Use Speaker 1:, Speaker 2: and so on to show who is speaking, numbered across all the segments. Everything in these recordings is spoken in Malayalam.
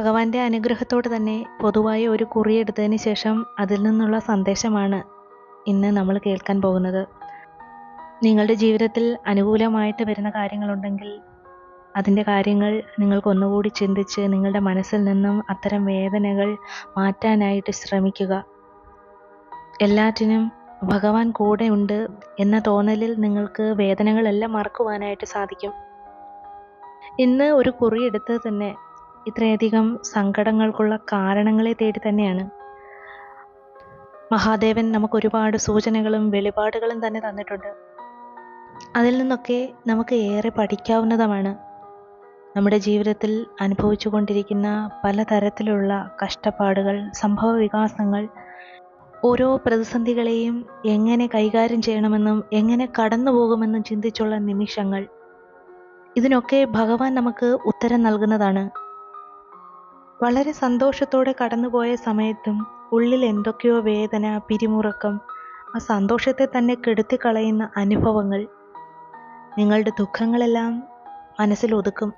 Speaker 1: ഭഗവാന്റെ അനുഗ്രഹത്തോട് തന്നെ പൊതുവായ ഒരു കുറി എടുത്തതിന് ശേഷം അതിൽ നിന്നുള്ള സന്ദേശമാണ് ഇന്ന് നമ്മൾ കേൾക്കാൻ പോകുന്നത്. നിങ്ങളുടെ ജീവിതത്തിൽ അനുകൂലമായിട്ട് വരുന്ന കാര്യങ്ങളുണ്ടെങ്കിൽ അതിന്റെ കാര്യങ്ങൾ നിങ്ങൾക്കൊന്നുകൂടി ചിന്തിച്ച് നിങ്ങളുടെ മനസ്സിൽ നിന്നും അത്തരം വേദനകൾ മാറ്റാനായിട്ട് ശ്രമിക്കുക. എല്ലാറ്റിനും ഭഗവാൻ കൂടെ ഉണ്ട് എന്ന തോന്നലിൽ നിങ്ങൾക്ക് വേദനകളെല്ലാം മറക്കുവാനായിട്ട് സാധിക്കും. ഇന്ന് ഒരു കുറി എടുത്ത് തന്നെ ഇത്രയധികം സങ്കടങ്ങൾക്കുള്ള കാരണങ്ങളെ തേടി തന്നെയാണ്. മഹാദേവൻ നമുക്ക് ഒരുപാട് സൂചനകളും വെളിപാടുകളും തന്നെ തന്നിട്ടുണ്ട്. അതിൽ നിന്നൊക്കെ നമുക്ക് ഏറെ പഠിക്കാവുന്നതുമാണ്. നമ്മുടെ ജീവിതത്തിൽ അനുഭവിച്ചു കൊണ്ടിരിക്കുന്ന പലതരത്തിലുള്ള കഷ്ടപ്പാടുകൾ സംഭവ വികാസങ്ങൾ ഓരോ പ്രതിസന്ധികളെയും എങ്ങനെ കൈകാര്യം ചെയ്യണമെന്നും എങ്ങനെ കടന്നു പോകുമെന്നും ചിന്തിച്ചുള്ള നിമിഷങ്ങൾ. ഇതിനൊക്കെ ഭഗവാൻ നമുക്ക് ഉത്തരം നൽകുന്നതാണ്. വളരെ സന്തോഷത്തോടെ കടന്നുപോയ സമയത്തും ഉള്ളിൽ എന്തൊക്കെയോ വേദന പിരിമുറക്കം ആ സന്തോഷത്തെ തന്നെ കെടുത്തിക്കളയുന്ന അനുഭവങ്ങൾ. നിങ്ങളുടെ ദുഃഖങ്ങളെല്ലാം മനസ്സിൽ ഒതുക്കും.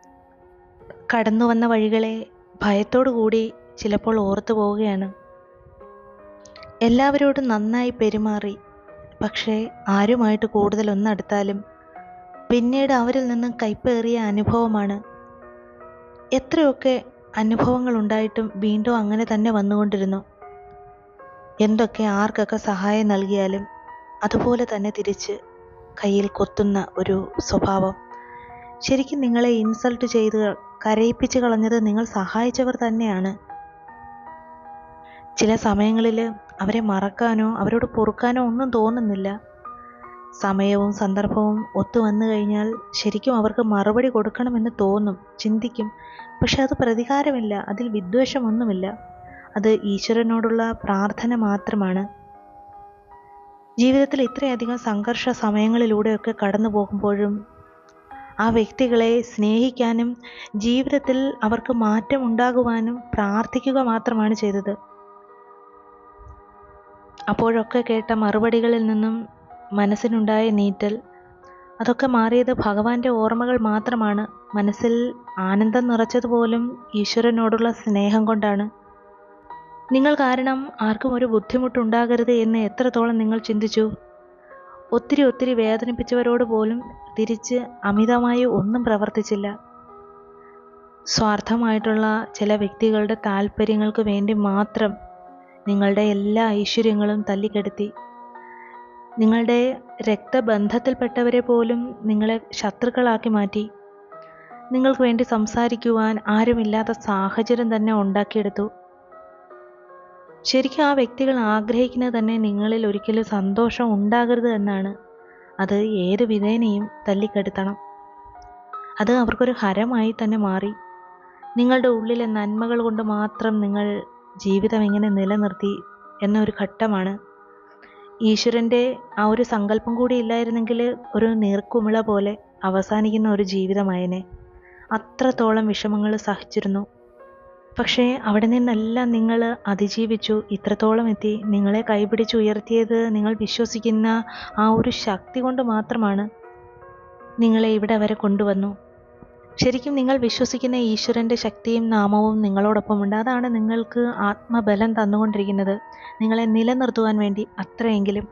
Speaker 1: കടന്നു വന്ന വഴികളെ കൂടി ചിലപ്പോൾ ഓർത്തു പോവുകയാണ്. എല്ലാവരോടും നന്നായി പെരുമാറി. പക്ഷേ ആരുമായിട്ട് കൂടുതൽ ഒന്നടുത്താലും പിന്നീട് അവരിൽ നിന്നും കൈപ്പേറിയ അനുഭവമാണ്. എത്രയൊക്കെ അനുഭവങ്ങൾ ഉണ്ടായിട്ടും വീണ്ടും അങ്ങനെ തന്നെ വന്നുകൊണ്ടിരുന്നു. എന്തൊക്കെ ആർക്കൊക്കെ സഹായം നൽകിയാലും അതുപോലെ തന്നെ തിരിച്ച് കയ്യിൽ കൊത്തുന്ന ഒരു സ്വഭാവം. ശരിക്കും നിങ്ങളെ ഇൻസൾട്ട് ചെയ്ത് കരയിപ്പിച്ച് കളഞ്ഞത് നിങ്ങൾ സഹായിച്ചവർ തന്നെയാണ്. ചില സമയങ്ങളിൽ അവരെ മറക്കാനോ അവരോട് പൊറുക്കാനോ ഒന്നും തോന്നുന്നില്ല. സമയവും സന്ദർഭവും ഒത്തു വന്നു കഴിഞ്ഞാൽ ശരിക്കും അവർക്ക് മറുപടി കൊടുക്കണമെന്ന് തോന്നും ചിന്തിക്കും. പക്ഷെ അത് പ്രതികാരമില്ല അതിൽ വിദ്വേഷമൊന്നുമില്ല. അത് ഈശ്വരനോടുള്ള പ്രാർത്ഥന മാത്രമാണ്. ജീവിതത്തിൽ ഇത്രയധികം സംഘർഷ സമയങ്ങളിലൂടെയൊക്കെ കടന്നു പോകുമ്പോഴും ആ വ്യക്തികളെ സ്നേഹിക്കാനും ജീവിതത്തിൽ അവർക്ക് മാറ്റം ഉണ്ടാകുവാനും പ്രാർത്ഥിക്കുക മാത്രമാണ് ചെയ്തത്. അപ്പോഴൊക്കെ കേട്ട മറുപടികളിൽ നിന്നും മനസ്സിനുണ്ടായ നീറ്റൽ. അതൊക്കെ മാറിയത് ഭഗവാന്റെ ഓർമ്മകൾ മാത്രമാണ്. മനസ്സിൽ ആനന്ദം നിറച്ചതുപോലും ഈശ്വരനോടുള്ള സ്നേഹം കൊണ്ടാണ്. നിങ്ങൾ കാരണം ആർക്കും ഒരു ബുദ്ധിമുട്ടുണ്ടാകരുത് എന്ന് എത്രത്തോളം നിങ്ങൾ ചിന്തിച്ചു? ഒത്തിരി ഒത്തിരി വേദനിപ്പിച്ചവരോട് പോലും തിരിച്ച് അമിതമായി ഒന്നും പ്രവർത്തിച്ചില്ല. സ്വാർത്ഥമായിട്ടുള്ള ചില വ്യക്തികളുടെ താല്പര്യങ്ങൾക്ക് വേണ്ടി മാത്രം നിങ്ങളുടെ എല്ലാ ഐശ്വര്യങ്ങളും തല്ലിക്കെടുത്തി. നിങ്ങളുടെ രക്തബന്ധത്തിൽപ്പെട്ടവരെ പോലും നിങ്ങളെ ശത്രുക്കളാക്കി മാറ്റി. നിങ്ങൾക്ക് വേണ്ടി സംസാരിക്കുവാൻ ആരുമില്ലാത്ത സാഹചര്യം തന്നെ ഉണ്ടാക്കിയെടുത്തു. ശരിക്കും ആ വ്യക്തികൾ ആഗ്രഹിക്കുന്നത് തന്നെ നിങ്ങളിൽ ഒരിക്കലും സന്തോഷം ഉണ്ടാകരുത് എന്നാണ്. അത് ഏത് വിധേനയും തല്ലിക്കെടുത്തണം. അത് അവർക്കൊരു ഹരമായി തന്നെ മാറി. നിങ്ങളുടെ ഉള്ളിലെ നന്മകൾ കൊണ്ട് മാത്രം നിങ്ങൾ ജീവിതം എങ്ങനെ നിലനിർത്തി എന്നൊരു ഘട്ടമാണ് ഈശ്വരന്റെ ആ ഒരു സങ്കല്പം കൂടി ഇല്ലായിരുന്നെങ്കിൽ ഒരു നീർക്കുമിള പോലെ അവസാനിക്കുന്ന ഒരു ജീവിതമായനെ. അത്രത്തോളം വിഷമങ്ങൾ സഹിച്ചിരുന്നു. പക്ഷേ അവിടെ നിന്നെല്ലാം നിങ്ങൾ അതിജീവിച്ചു. ഇത്രത്തോളം എത്തി. നിങ്ങളെ കൈപിടിച്ച് ഉയർത്തിയത് നിങ്ങൾ വിശ്വസിക്കുന്ന ആ ഒരു ശക്തി കൊണ്ട് മാത്രമാണ് നിങ്ങളെ ഇവിടെ വരെ കൊണ്ടുവന്നു. ശരിക്കും നിങ്ങൾ വിശ്വസിക്കുന്ന ഈശ്വരന്റെ ശക്തിയും നാമവും നിങ്ങളോടൊപ്പമുണ്ട്. അതാണ് നിങ്ങൾക്ക് ആത്മബലം തന്നുകൊണ്ടിരിക്കുന്നത്. നിങ്ങളെ നിലനിർത്തുവാൻ വേണ്ടി അത്രയെങ്കിലും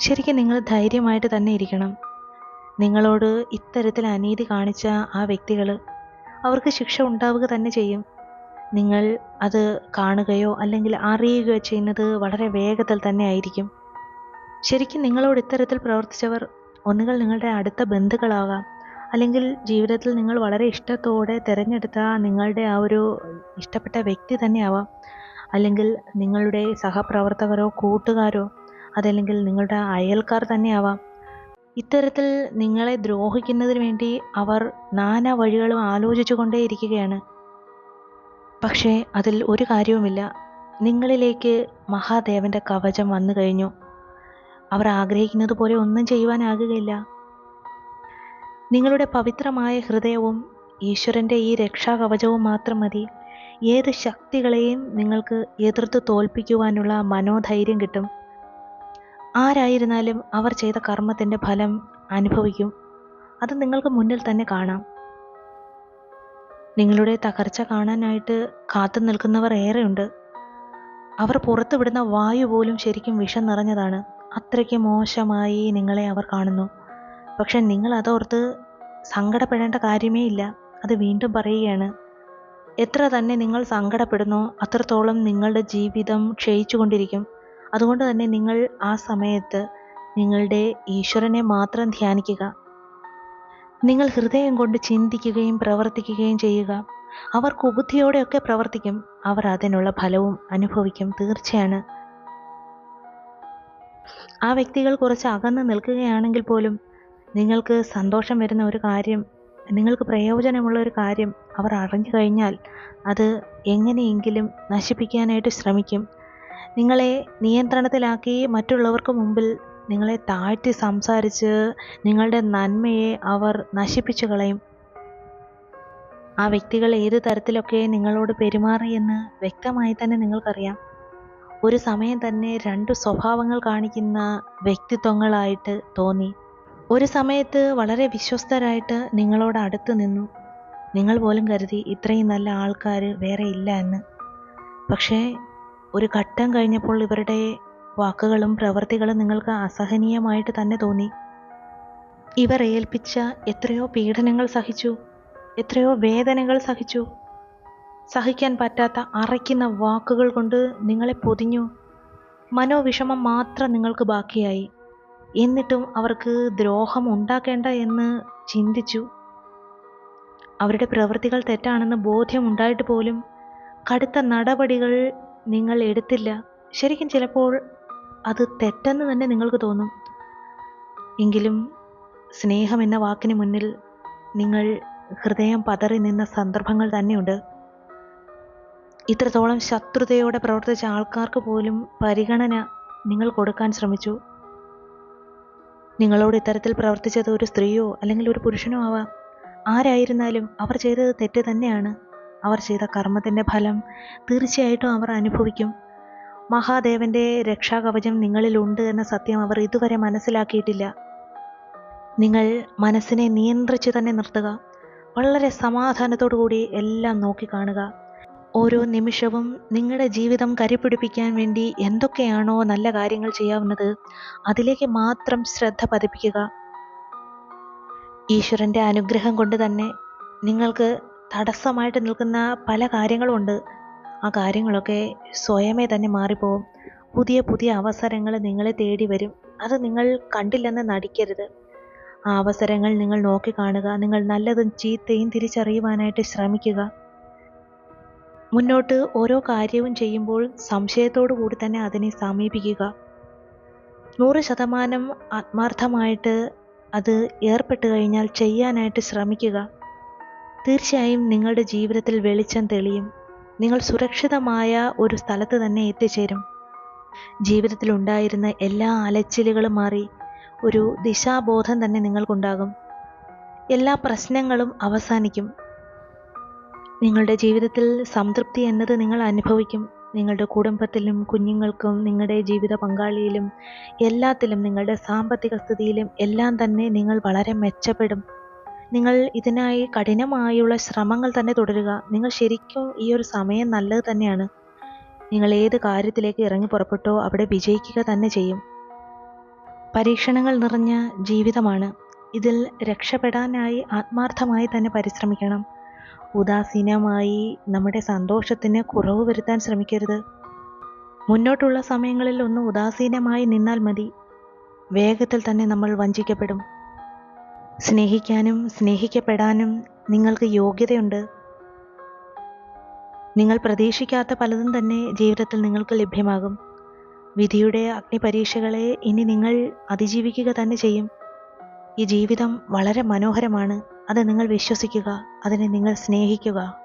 Speaker 1: ശരിക്കും നിങ്ങൾ ധൈര്യമായിട്ട് തന്നെ ഇരിക്കണം. നിങ്ങളോട് ഇത്തരത്തിൽ അനീതി കാണിച്ച ആ വ്യക്തികൾ അവർക്ക് ശിക്ഷ ഉണ്ടാവുക തന്നെ ചെയ്യും. നിങ്ങൾ അത് കാണുകയോ അല്ലെങ്കിൽ അറിയുകയോ ചെയ്യുന്നത് വളരെ വേഗത്തിൽ തന്നെ ആയിരിക്കും. ശരിക്കും നിങ്ങളോട് ഇത്തരത്തിൽ പ്രവർത്തിച്ചവർ ഒന്നുകൾ നിങ്ങളുടെ അടുത്ത ബന്ധുക്കളാകാം. അല്ലെങ്കിൽ ജീവിതത്തിൽ നിങ്ങൾ വളരെ ഇഷ്ടത്തോടെ തിരഞ്ഞെടുത്ത നിങ്ങളുടെ ആ ഒരു ഇഷ്ടപ്പെട്ട വ്യക്തി തന്നെയാവാം. അല്ലെങ്കിൽ നിങ്ങളുടെ സഹപ്രവർത്തകരോ കൂട്ടുകാരോ അതല്ലെങ്കിൽ നിങ്ങളുടെ അയൽക്കാർ തന്നെയാവാം. ഇത്തരത്തിൽ നിങ്ങളെ ദ്രോഹിക്കുന്നതിന് വേണ്ടി അവർ നാനാ വഴികളും ആലോചിച്ചു കൊണ്ടേയിരിക്കുകയാണ് പക്ഷേ അതിൽ ഒരു കാര്യവുമില്ല. നിങ്ങളിലേക്ക് മഹാദേവന്റെ കവചം വന്നു കഴിഞ്ഞു. അവർ ആഗ്രഹിക്കുന്നത് പോലെ ഒന്നും ചെയ്യുവാനാകുകയില്ല. നിങ്ങളുടെ പവിത്രമായ ഹൃദയവും ഈശ്വരന്റെ ഈ രക്ഷാകവചവും മാത്രം മതി. ഏത് ശക്തികളെയും നിങ്ങൾക്ക് എതിർത്ത് തോൽപ്പിക്കുവാനുള്ള മനോധൈര്യം കിട്ടും. ആരായിരുന്നാലും അവർ ചെയ്ത കർമ്മത്തിന്റെ ഫലം അനുഭവിക്കും. അത് നിങ്ങൾക്ക് മുന്നിൽ തന്നെ കാണാം. നിങ്ങളുടെ തകർച്ച കാണാനായിട്ട് കാത്തു നിൽക്കുന്നവർ ഏറെയുണ്ട്. അവർ പുറത്തുവിടുന്ന വായു പോലും ശരിക്കും വിഷം നിറഞ്ഞതാണ്. അത്രയ്ക്ക് മോശമായി നിങ്ങളെ അവർ കാണുന്നു. പക്ഷെ നിങ്ങൾ അതോർത്ത് സങ്കടപ്പെടേണ്ട കാര്യമേ ഇല്ല. അത് വീണ്ടും പറയുകയാണ്. എത്ര തന്നെ നിങ്ങൾ സങ്കടപ്പെടുന്നോ അത്രത്തോളം നിങ്ങളുടെ ജീവിതം ക്ഷയിച്ചുകൊണ്ടിരിക്കും. അതുകൊണ്ട് തന്നെ നിങ്ങൾ ആ സമയത്ത് നിങ്ങളുടെ ഈശ്വരനെ മാത്രം ധ്യാനിക്കുക. നിങ്ങൾ ഹൃദയം കൊണ്ട് ചിന്തിക്കുകയും പ്രവർത്തിക്കുകയും ചെയ്യുക. അവർ കുബുദ്ധിയോടെയൊക്കെ പ്രവർത്തിക്കും. അവർ അതിനുള്ള ഫലവും അനുഭവിക്കും. തീർച്ചയാണ്. ആ വ്യക്തികൾ കുറച്ച് അകന്ന് നിൽക്കുകയാണെങ്കിൽ പോലും നിങ്ങൾക്ക് സന്തോഷം വരുന്ന ഒരു കാര്യം നിങ്ങൾക്ക് പ്രയോജനമുള്ള ഒരു കാര്യം അവർ അറിഞ്ഞു കഴിഞ്ഞാൽ അത് എങ്ങനെയെങ്കിലും നശിപ്പിക്കാനായിട്ട് ശ്രമിക്കും. നിങ്ങളെ നിയന്ത്രണത്തിലാക്കി മറ്റുള്ളവർക്ക് മുമ്പിൽ നിങ്ങളെ താഴ്ത്തി സംസാരിച്ച് നിങ്ങളുടെ നന്മയെ അവർ നശിപ്പിച്ചു കളയും. ആ വ്യക്തികൾ ഏത് തരത്തിലൊക്കെ നിങ്ങളോട് പെരുമാറിയെന്ന് വ്യക്തമായി തന്നെ നിങ്ങൾക്കറിയാം. ഒരു സമയം തന്നെ രണ്ട് സ്വഭാവങ്ങൾ കാണിക്കുന്ന വ്യക്തിത്വങ്ങളായിട്ട് തോന്നി. ഒരു സമയത്ത് വളരെ വിശ്വസ്തരായിട്ട് നിങ്ങളോട് അടുത്ത് നിന്നു. നിങ്ങൾ പോലും കരുതി ഇത്രയും നല്ല ആൾക്കാർ വേറെ ഇല്ല എന്ന്. പക്ഷേ ഒരു ഘട്ടം കഴിഞ്ഞപ്പോൾ ഇവരുടെ വാക്കുകളും പ്രവൃത്തികളും നിങ്ങൾക്ക് അസഹനീയമായിട്ട് തന്നെ തോന്നി. ഇവർ ഏൽപ്പിച്ച എത്രയോ പീഡനങ്ങൾ സഹിച്ചു എത്രയോ വേദനകൾ സഹിച്ചു. സഹിക്കാൻ പറ്റാത്ത അറയ്ക്കുന്ന വാക്കുകൾ കൊണ്ട് നിങ്ങളെ പൊതിഞ്ഞു. മനോവിഷമം മാത്രം നിങ്ങൾക്ക് ബാക്കിയായി. എന്നിട്ടും അവർക്ക് ദ്രോഹം ഉണ്ടാക്കേണ്ട എന്ന് ചിന്തിച്ചു. അവരുടെ പ്രവൃത്തികൾ തെറ്റാണെന്ന് ബോധ്യമുണ്ടായിട്ട് പോലും കടുത്ത നടപടികൾ നിങ്ങൾ എടുത്തില്ല. ശരിക്കും ചിലപ്പോൾ അത് തെറ്റെന്ന് തന്നെ നിങ്ങൾക്ക് തോന്നും. എങ്കിലും സ്നേഹം എന്ന വാക്കിന് മുന്നിൽ നിങ്ങൾ ഹൃദയം പതറി നിന്ന സന്ദർഭങ്ങൾ തന്നെയുണ്ട്. ഇത്രത്തോളം ശത്രുതയോടെ പ്രവർത്തിച്ച ആൾക്കാർക്ക് പോലും പരിഗണന നിങ്ങൾ കൊടുക്കാൻ ശ്രമിച്ചു. നിങ്ങളോട് ഇത്തരത്തിൽ പ്രവർത്തിച്ചത് ഒരു സ്ത്രീയോ അല്ലെങ്കിൽ ഒരു പുരുഷനോ ആവാം. ആരായിരുന്നാലും അവർ ചെയ്തത് തെറ്റ് തന്നെയാണ്. അവർ ചെയ്ത കർമ്മത്തിന്റെ ഫലം തീർച്ചയായിട്ടും അവർ അനുഭവിക്കും. മഹാദേവന്റെ രക്ഷാകവചം നിങ്ങളിലുണ്ട് എന്ന സത്യം അവർ ഇതുവരെ മനസ്സിലാക്കിയിട്ടില്ല. നിങ്ങൾ മനസ്സിനെ നിയന്ത്രിച്ച് തന്നെ നിർത്തുക. വളരെ സമാധാനത്തോടു കൂടി എല്ലാം നോക്കിക്കാണുക. ഓരോ നിമിഷവും നിങ്ങളുടെ ജീവിതം കരിപിടിപ്പിക്കാൻ വേണ്ടി എന്തൊക്കെയാണോ നല്ല കാര്യങ്ങൾ ചെയ്യാവുന്നത് അതിലേക്ക് മാത്രം ശ്രദ്ധ പതിപ്പിക്കുക. ഈശ്വരന്റെ അനുഗ്രഹം കൊണ്ട് തന്നെ നിങ്ങൾക്ക് തടസ്സമായിട്ട് നിൽക്കുന്ന പല കാര്യങ്ങളുമുണ്ട് ആ കാര്യങ്ങളൊക്കെ സ്വയമേ തന്നെ മാറിപ്പോവും. പുതിയ പുതിയ അവസരങ്ങൾ നിങ്ങളെ തേടി വരും. അത് നിങ്ങൾ കണ്ടില്ലെന്ന് നടിക്കരുത്. ആ അവസരങ്ങൾ നിങ്ങൾ നോക്കിക്കാണുക. നിങ്ങൾ നല്ലതും ചീത്തയും തിരിച്ചറിയുവാനായിട്ട് ശ്രമിക്കുക. മുന്നോട്ട് ഓരോ കാര്യവും ചെയ്യുമ്പോൾ സംശയത്തോടു കൂടി തന്നെ അതിനെ സമീപിക്കുക. നൂറ് ശതമാനം ആത്മാർത്ഥമായിട്ട് അത് ഏർപ്പെട്ട് കഴിഞ്ഞാൽ ചെയ്യാനായിട്ട് ശ്രമിക്കുക. തീർച്ചയായും നിങ്ങളുടെ ജീവിതത്തിൽ വെളിച്ചം തെളിയും. നിങ്ങൾ സുരക്ഷിതമായ ഒരു സ്ഥലത്ത് തന്നെ എത്തിച്ചേരും. ജീവിതത്തിൽ ഉണ്ടായിരുന്ന എല്ലാ അലച്ചിലുകളും മാറി ഒരു ദിശാബോധം തന്നെ നിങ്ങൾക്കുണ്ടാകും. എല്ലാ പ്രശ്നങ്ങളും അവസാനിക്കും. നിങ്ങളുടെ ജീവിതത്തിൽ സംതൃപ്തി എന്നത് നിങ്ങൾ അനുഭവിക്കും. നിങ്ങളുടെ കുടുംബത്തിലും കുഞ്ഞുങ്ങൾക്കും നിങ്ങളുടെ ജീവിത പങ്കാളിയിലും എല്ലാത്തിലും നിങ്ങളുടെ സാമ്പത്തിക സ്ഥിതിയിലും എല്ലാം തന്നെ നിങ്ങൾ വളരെ മെച്ചപ്പെടും. നിങ്ങൾ ഇതിനായി കഠിനമായുള്ള ശ്രമങ്ങൾ തന്നെ തുടരുക. നിങ്ങൾ ശരിക്കും ഈ ഒരു സമയം നല്ലത് തന്നെയാണ്. നിങ്ങൾ ഏത് കാര്യത്തിലേക്ക് ഇറങ്ങി പുറപ്പെട്ടോ അവിടെ വിജയിക്കുക തന്നെ ചെയ്യും. പരീക്ഷണങ്ങൾ നിറഞ്ഞ ജീവിതമാണ്. ഇതിൽ രക്ഷപ്പെടാനായി ആത്മാർത്ഥമായി തന്നെ പരിശ്രമിക്കണം. ഉദാസീനമായി നമ്മുടെ സന്തോഷത്തിന് കുറവ് വരുത്താൻ ശ്രമിക്കരുത്. മുന്നോട്ടുള്ള സമയങ്ങളിൽ ഒന്ന് ഉദാസീനമായി നിന്നാൽ മതി. വേഗത്തിൽ തന്നെ നമ്മൾ വഞ്ചിക്കപ്പെടും. സ്നേഹിക്കാനും സ്നേഹിക്കപ്പെടാനും നിങ്ങൾക്ക് യോഗ്യതയുണ്ട്. നിങ്ങൾ പ്രതീക്ഷിക്കാത്ത പലതും തന്നെ ജീവിതത്തിൽ നിങ്ങൾക്ക് ലഭ്യമാകും. വിധിയുടെ അഗ്നിപരീക്ഷകളെ ഇനി നിങ്ങൾ അതിജീവിക്കുക തന്നെ ചെയ്യും. ഈ ജീവിതം വളരെ മനോഹരമാണ്. അത് നിങ്ങൾ വിശ്വസിക്കുക അതിനെ നിങ്ങൾ സ്നേഹിക്കുക.